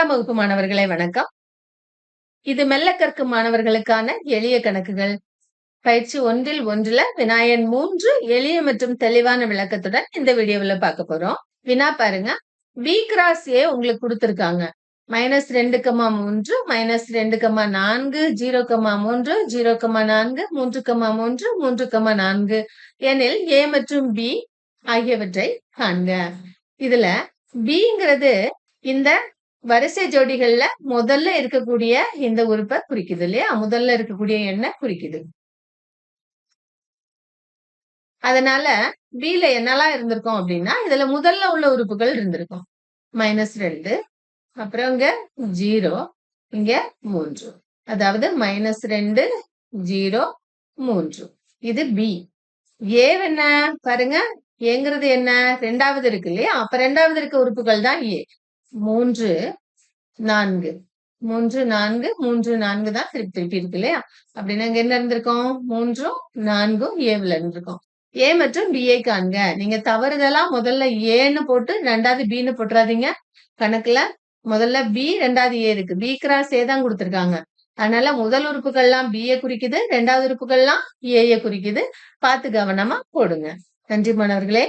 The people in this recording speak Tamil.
பத்தாம் வகுப்பு மாணவர்களை வணக்கம். இது மெல்ல கற்கும் மாணவர்களுக்கான எளிய கணக்குகள். பயிற்சி ஒன்றில் ஒன்றுல வினாயன் மூன்று எளிய மற்றும் தெளிவான விளக்கத்துடன் இந்த வீடியோவில் பார்க்க போறோம். வினா பாருங்க. பி கிராஸ் ஏ உங்களுக்கு கொடுத்திருக்காங்க. மைனஸ் ரெண்டு கம்மா மூன்று மைனஸ் ரெண்டு கம்மா நான்கு ஜீரோ கமா மூன்று ஜீரோ கமா நான்கு மூன்று கமா மூன்று மூன்று கம்மா நான்கு எனில் ஏ மற்றும் பி ஆகியவற்றை காண்க. இதுல பிங்கிறது இந்த வரிசை ஜோடிகள்ல முதல்ல இருக்கக்கூடிய இந்த உறுப்பை குறிக்குது இல்லையா? முதல்ல இருக்கக்கூடிய எண்ணை குறிக்குது. அதனால பில என்னெல்லாம் இருந்திருக்கும் அப்படின்னா இதுல முதல்ல உள்ள உறுப்புகள் இருந்திருக்கும். மைனஸ் ரெண்டு அப்புறம் இங்க ஜீரோ இங்க மூன்று. அதாவது மைனஸ் ரெண்டு ஜீரோ மூன்று. இது பி ஏ என்ன? பாருங்க ஏங்கிறது என்ன? ரெண்டாவது இருக்கு இல்லையா? அப்ப ரெண்டாவது இருக்க உறுப்புகள் தான் ஏ மூன்று நான்கு. மூன்று நான்கு மூன்று நான்கு தான் திருப்பி திருப்பி இருக்கு இல்லையா? அப்படின்னா இங்க என்ன இருந்திருக்கோம்? மூன்றும் நான்கும் ஏவுல இருந்திருக்கோம். ஏ மற்றும் பிஏ காண்க. நீங்க தவறுதலா முதல்ல ஏன்னு போட்டு ரெண்டாவது பின்னு போட்டுறாதீங்க. கணக்குல முதல்ல பி ரெண்டாவது ஏ இருக்கு. பி கிராஸ் ஏ தான் கொடுத்துருக்காங்க. அதனால முதல் உறுப்புகள்லாம் பிஏ குறிக்குது ரெண்டாவது உறுப்புகள்லாம் ஏஏ குறிக்குது. பார்த்து கவனமா போடுங்க. நன்றி மாணவர்களே.